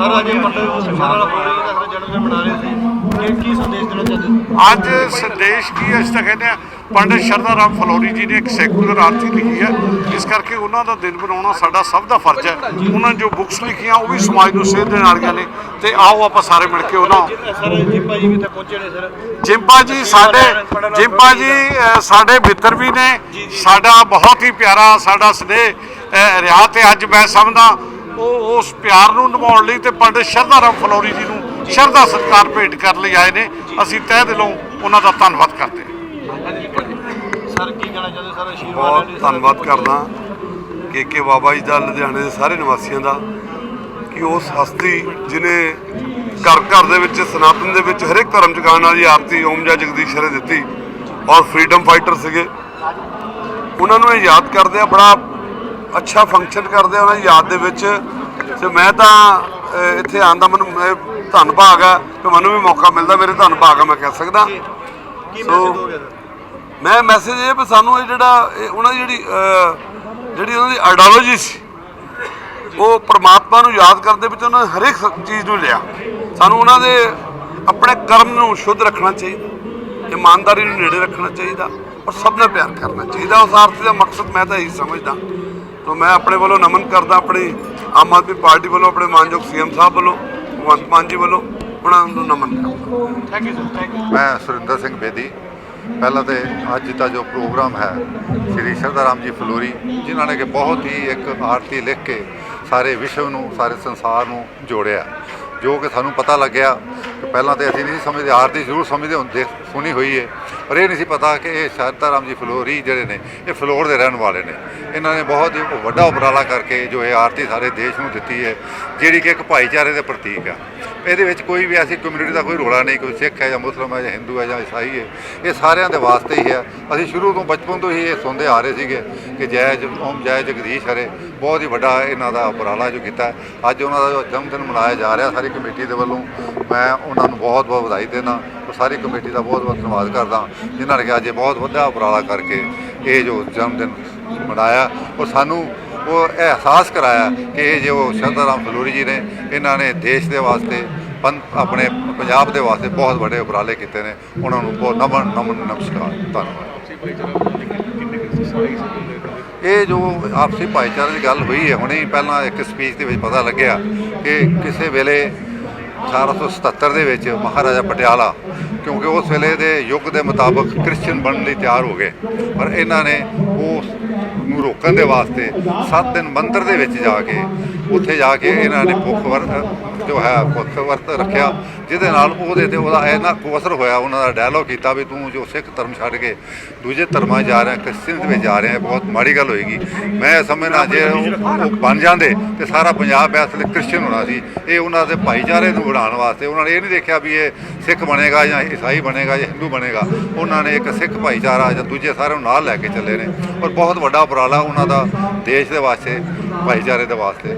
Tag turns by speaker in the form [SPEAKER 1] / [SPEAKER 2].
[SPEAKER 1] Sir ਅੱਜ ਪੰਡਤ ਸ਼ਾਰਾ ਫਲੋਰੀ ਦਾ ਆਪਣਾ ਜਨਮ ਦਿਨ ਮਨਾ ਰਹੇ ਸੀ। ਕੀ ਕੀ ਸੰਦੇਸ਼ ਦੇਣਾ ਚਾਹੁੰਦੇ
[SPEAKER 2] ਅੱਜ ਸੰਦੇਸ਼ ਕੀ ਅਸੀਂ ਤਾਂ ਕਹਿੰਦੇ ਆ ਪੰਡਿਤ ਸ਼ਰਧਾ ਰਾਮ ਫਲੋਰੀ ਜੀ ਨੇ ਇੱਕ ਸੈਕੂਲਰ ਆਰਤੀ ਲਿਖੀ ਹੈ। ਇਸ ਕਰਕੇ ਉਹਨਾਂ ਦਾ ਦਿਨ ਬਣਾਉਣਾ ਸਾਡਾ ਸਭ ਦਾ ਫਰਜ਼ ਹੈ। ਉਹਨਾਂ ਜੋ ਬੁੱਕਸ ਲਿਖੀਆਂ ਉਹ ਵੀ ਸਮਾਜ ਨੂੰ ਸੇਧ ਦੇਣ ਵਾਲੀਆਂ ਨੇ। ਤੇ ਆਓ ਆਪਾਂ ਸਾਰੇ ਮਿਲ ਕੇ ਉਹਨਾਂ
[SPEAKER 1] ਸਰ ਜਿੰਪਾ ਜੀ ਵੀ ਤਾਂ ਪਹੁੰਚੇ ਨੇ ਸਰ।
[SPEAKER 2] ਜਿੰਪਾ ਜੀ ਸਾਡੇ ਜਿੰਪਾ ਜੀ ਸਾਡੇ ਮਿੱਤਰ ਵੀ ਨੇ। ਸਾਡਾ ਬਹੁਤ ਹੀ ਪਿਆਰਾ ਸਾਡਾ ਸਨੇਹ ਰਿਹਾ ਤੇ ਅੱਜ ਮੈਂ ਸਮਝਦਾ ਉਹ ਉਸ ਪਿਆਰ ਨੂੰ ਨਿਭਾਉਣ ਲਈ ਤੇ ਪੰਡਿਤ ਸ਼ਰਧਾ ਰਾਮ ਫਲੋਰੀ ਜੀ ਨੂੰ ਸ਼ਰਧਾ ਸਤਿਕਾਰ ਭੇਟ ਕਰਨ ਲਈ ਆਏ ਨੇ। ਅਸੀਂ ਤਹਿ ਦਿਲੋਂ ਉਹਨਾਂ ਦਾ ਧੰਨਵਾਦ ਕਰਦੇ ਹਾਂ।
[SPEAKER 1] ਸਰ ਕੀ ਕਹਿਣਾ ਚਾਹੁੰਦੇ ਸਰ ਆਸ਼ੀਰਵਾਦ
[SPEAKER 3] ਬਹੁਤ ਧੰਨਵਾਦ ਕਰਦਾ ਕੇ ਕੇ ਬਾਬਾ ਜੀ ਦਾ ਲੁਧਿਆਣੇ ਦੇ ਸਾਰੇ ਨਿਵਾਸੀਆਂ ਦਾ ਕਿ ਉਸ ਹਸਤੀ ਜਿਨੇ ਘਰ ਘਰ ਦੇ ਵਿੱਚ ਸਨਾਤਨ ਦੇ ਵਿੱਚ ਹਰੇਕ ਧਰਮ ਜਗਾਉਣ ਵਾਲੀ ਆਰਤੀ ਓਮ ਜੈ ਜਗਦੀਸ਼ ਹਰੇ ਦਿੱਤੀ ਔਰ ਫਰੀडम ਫਾਈਟਰ ਸੀਗੇ। ਉਹਨਾਂ ਨੂੰ ਇਹ ਯਾਦ ਕਰਦੇ ਆ ਬੜਾ ਅੱਛਾ ਫੰਕਸ਼ਨ ਕਰਦੇ ਆ। ਉਹਨਾਂ ਦੀ ਯਾਦ ਦੇ ਵਿੱਚ ਤੇ ਮੈਂ ਤਾਂ ਇੱਥੇ ਆਉਣ ਦਾ ਮੈਨੂੰ ਧੰਨ ਭਾਗ ਆ ਕਿ ਮੈਨੂੰ ਵੀ ਮੌਕਾ ਮਿਲਦਾ ਮੇਰੇ ਧੰਨ ਭਾਗ ਆ ਮੈਂ ਕਹਿ ਸਕਦਾ।
[SPEAKER 1] ਕੀ
[SPEAKER 3] ਸੋ-
[SPEAKER 1] ਮੈਸੇਜ ਦੋਗੇ? ਸਰ
[SPEAKER 3] ਮੈਂ ਮੈਸੇਜ ਇਹ ਵੀ ਸਾਨੂੰ ਇਹ ਜਿਹੜਾ ਉਹਨਾਂ ਦੀ ਜਿਹੜੀ ਜਿਹੜੀ ਉਹਨਾਂ ਦੀ ਆਈਡੀਓਲੋਜੀ ਸੀ ਉਹ ਪ੍ਰਮਾਤਮਾ ਨੂੰ ਯਾਦ ਕਰਦੇ ਵਿੱਚ ਉਹਨਾਂ ਨੇ ਹਰੇਕ ਸ- ਚੀਜ਼ ਨੂੰ ਲਿਆ। ਸਾਨੂੰ ਉਹਨਾਂ ਦੇ ਆਪਣੇ ਕਰਮ ਨੂੰ ਸ਼ੁੱਧ ਰੱਖਣਾ ਚਾਹੀਦਾ ਇਮਾਨਦਾਰੀ ਨੂੰ ਨੇੜੇ ਰੱਖਣਾ ਚਾਹੀਦਾ ਔਰ ਸਭ ਨਾਲ ਪਿਆਰ ਕਰਨਾ ਚਾਹੀਦਾ। ਉਸ ਆਰਤੀ ਦਾ ਮਕਸਦ ਮੈਂ ਤਾਂ ਇਹੀ ਸਮਝਦਾ। ਤੋਂ ਮੈਂ ਆਪਣੇ ਵੱਲੋਂ ਨਮਨ ਕਰਦਾ ਆਪਣੀ ਆਮ ਆਦਮੀ ਪਾਰਟੀ ਵੱਲੋਂ ਆਪਣੇ ਮਾਨਯੋਗ ਸੀਐਮ ਸਾਹਿਬ ਵੱਲੋਂ ਭਗਵੰਤ ਮਾਨ ਜੀ ਵੱਲੋਂ ਉਹਨਾਂ ਨੂੰ ਨਮਨ ਕਰਦਾ।
[SPEAKER 1] Thank you sir thank you
[SPEAKER 4] ਮੈਂ ਸੁਰਿੰਦਰ ਸਿੰਘ ਬੇਦੀ। ਪਹਿਲਾਂ ਤੇ ਅੱਜ ਦਾ ਜੋ ਪ੍ਰੋਗਰਾਮ ਹੈ ਸ਼੍ਰੀ ਸ਼ਰਧਾ ਰਾਮ ਜੀ ਫਲੋਰੀ ਜਿਨ੍ਹਾਂ ਨੇ ਕਿ ਬਹੁਤ ਹੀ ਇੱਕ ਆਰਤੀ ਲਿਖ ਕੇ ਸਾਰੇ ਵਿਸ਼ਵ ਨੂੰ ਸਾਰੇ ਸੰਸਾਰ ਨੂੰ ਜੋੜਿਆ। ਜੋ ਕਿ ਸਾਨੂੰ ਪਤਾ ਲੱਗਿਆ ਕਿ ਪਹਿਲਾਂ ਤੇ ਅਸੀਂ ਨਹੀਂ ਸਮਝਦੇ ਆਰਤੀ ਜ਼ਰੂਰ ਸਮਝਦੇ ਹੁੰਦੇ ਸੁਣੀ ਹੋਈ ਹੈ ਪਰ ਇਹ ਨਹੀਂ ਸੀ ਪਤਾ ਕਿ ਇਹ ਸ਼ਰਧਾ ਰਾਮ ਜੀ ਫਲੋਰੀ ਜਿਹੜੇ ਨੇ, ਇਹ ਫਲੋਰ ਦੇ ਰਹਿਣ ਵਾਲੇ ਨੇ। ਇਹਨਾਂ ਨੇ ਬਹੁਤ ਹੀ ਵੱਡਾ ਉਪਰਾਲਾ ਕਰਕੇ ਜੋ ਇਹ ਆਰਤੀ ਸਾਰੇ ਦੇਸ਼ ਨੂੰ ਦਿੱਤੀ ਹੈ, ਜਿਹੜੀ ਕਿ ਇੱਕ ਭਾਈਚਾਰੇ ਦੇ ਪ੍ਰਤੀਕ ਆ। ਇਹਦੇ ਵਿੱਚ ਕੋਈ ਵੀ ਐਸੀ ਕਮਿਊਨਿਟੀ ਦਾ ਕੋਈ ਰੋਲਾ ਨਹੀਂ, ਕੋਈ ਸਿੱਖ ਹੈ ਜਾਂ ਮੁਸਲਮਾਨ ਹੈ ਜਾਂ ਹਿੰਦੂ ਹੈ ਜਾਂ ਈਸਾਈ ਹੈ, ਇਹ ਸਾਰਿਆਂ ਦੇ ਵਾਸਤੇ ਹੀ ਹੈ ਅਸੀਂ ਸ਼ੁਰੂ ਤੋਂ ਬਚਪਨ ਤੋਂ ਹੀ ਇਹ ਸੁਣਦੇ ਆ ਰਹੇ ਸੀਗੇ ਕਿ ਜੈ ਜ- ਓਮ ਜੈ ਜਗਦੀਸ਼ ਹਰੇ, ਬਹੁਤ ਹੀ ਵੱਡਾ ਇਹਨਾਂ ਦਾ ਉਪਰਾਲਾ ਜੋ ਕੀਤਾ। ਅੱਜ ਉਹਨਾਂ ਦਾ ਜੋ ਜਨਮ ਦਿਨ ਮਨਾਇਆ ਜਾ ਰਿਹਾ, ਸਾਰੀ ਕਮੇਟੀ ਦੇ ਵੱਲੋਂ ਮੈਂ ਉਹਨਾਂ ਨੂੰ ਬਹੁਤ ਬਹੁਤ ਵਧਾਈ ਦੇਣਾ ਸਾਰੀ ਕਮੇਟੀ ਦਾ ਬਹੁਤ ਬਹੁਤ ਧੰਨਵਾਦ ਕਰਦਾ ਜਿਨ੍ਹਾਂ ਨੇ ਕਿ ਅੱਜ ਇਹ ਬਹੁਤ ਵੱਡਾ ਉਪਰਾਲਾ ਕਰਕੇ ਇਹ ਜੋ ਜਨਮ ਦਿਨ ਮਨਾਇਆ ਔਰ ਸਾਨੂੰ ਉਹ ਅਹਿਸਾਸ ਕਰਾਇਆ ਕਿ ਇਹ ਜੋ ਸ਼ਰਧਾ ਰਾਮ ਫਲੂਰੀ ਜੀ ਨੇ, ਇਹਨਾਂ ਨੇ ਦੇਸ਼ ਦੇ ਵਾਸਤੇ, ਪੰ, ਆਪਣੇ ਪੰਜਾਬ ਦੇ ਵਾਸਤੇ ਬਹੁਤ ਵੱਡੇ ਉਪਰਾਲੇ ਕੀਤੇ ਨੇ। ਉਹਨਾਂ ਨੂੰ ਬਹੁਤ ਨਮਨ ਨਮਨ ਨਮਸਕਾਰ, ਧੰਨਵਾਦ। ਇਹ ਜੋ ਆਪਸੀ ਭਾਈਚਾਰੇ ਦੀ ਗੱਲ ਹੋਈ ਹੈ, ਹੁਣੇ ਹੀ ਪਹਿਲਾਂ ਇੱਕ ਸਪੀਚ ਦੇ ਵਿੱਚ ਪਤਾ ਲੱਗਿਆ ਕਿ ਕਿਸੇ ਵੇਲੇ 1877 ਦੇ ਵਿੱਚ ਮਹਾਰਾਜਾ ਪਟਿਆਲਾ, ਕਿਉਂਕਿ ਉਸ ਵੇਲੇ ਦੇ ਯੁੱਗ ਦੇ ਮੁਤਾਬਕ ਕ੍ਰਿਸਚੀਅਨ ਬਣਨ ਲਈ ਤਿਆਰ ਹੋ ਗਏ। ਪਰ ਇਹਨਾਂ ਨੇ ਉਸ ਨੂੰ ਰੋਕਣ ਦੇ ਵਾਸਤੇ 7 ਦਿਨ ਮੰਦਿਰ ਦੇ ਵਿੱਚ ਜਾ ਕੇ, ਉੱਥੇ ਜਾ ਕੇ ਇਹਨਾਂ ਨੇ ਭੁੱਖ ਵਰਤ ਜੋ ਹੈ, ਭੁੱਖ ਵਰਤ ਰੱਖਿਆ। ਜਿਹਦੇ ਨਾਲ ਉਹਦੇ ਤੇ ਉਹਦਾ ਇੰਨਾ ਕੋ ਅਸਰ ਹੋਇਆ, ਉਹਨਾਂ ਦਾ ਡਾਇਲੋਗ ਕੀਤਾ ਵੀ ਤੂੰ ਜੋ ਸਿੱਖ ਧਰਮ ਛੱਡ ਕੇ ਦੂਜੇ ਧਰਮਾਂ 'ਚ ਜਾ ਰਿਹਾ ਕ੍ਰਿਸਚੀਅਨ ਦੇ ਵਿੱਚ ਜਾ ਰਿਹਾ ਬਹੁਤ ਮਾੜੀ ਗੱਲ ਹੋਏਗੀ। ਮੈਂ ਸਮਝਣਾ ਜੇ ਉਹ ਬਣ ਜਾਂਦੇ ਤੇ ਸਾਰਾ ਪੰਜਾਬ ਇਸ ਵੇਲੇ ਕ੍ਰਿਸਚੀਅਨ ਹੋਣਾ ਸੀ। ਇਹ ਉਹਨਾਂ ਦੇ ਭਾਈਚਾਰੇ ਨੂੰ ਵਧਾਉਣ ਵਾਸਤੇ ਉਹਨਾਂ ਨੇ ਇਹ ਨਹੀਂ ਦੇਖਿਆ ਵੀ ਇਹ ਸਿੱਖ ਬਣੇਗਾ ਜਾਂ ਈਸਾਈ ਬਣੇਗਾ ਜਾਂ ਹਿੰਦੂ ਬਣੇਗਾ। ਉਹਨਾਂ ਨੇ ਇੱਕ ਸਿੱਖ ਭਾਈਚਾਰਾ ਜਾਂ ਦੂਜੇ ਸਾਰਿਆਂ ਨੂੰ ਨਾਲ ਲੈ ਕੇ ਚੱਲੇ ਨੇ। ਔਰ ਬਹੁਤ ਵੱਡਾ ਉਪਰਾਲਾ ਉਹਨਾਂ ਦਾ ਦੇਸ਼ ਦੇ ਵਾਸਤੇ, ਭਾਈਚਾਰੇ ਦੇ ਵਾਸਤੇ।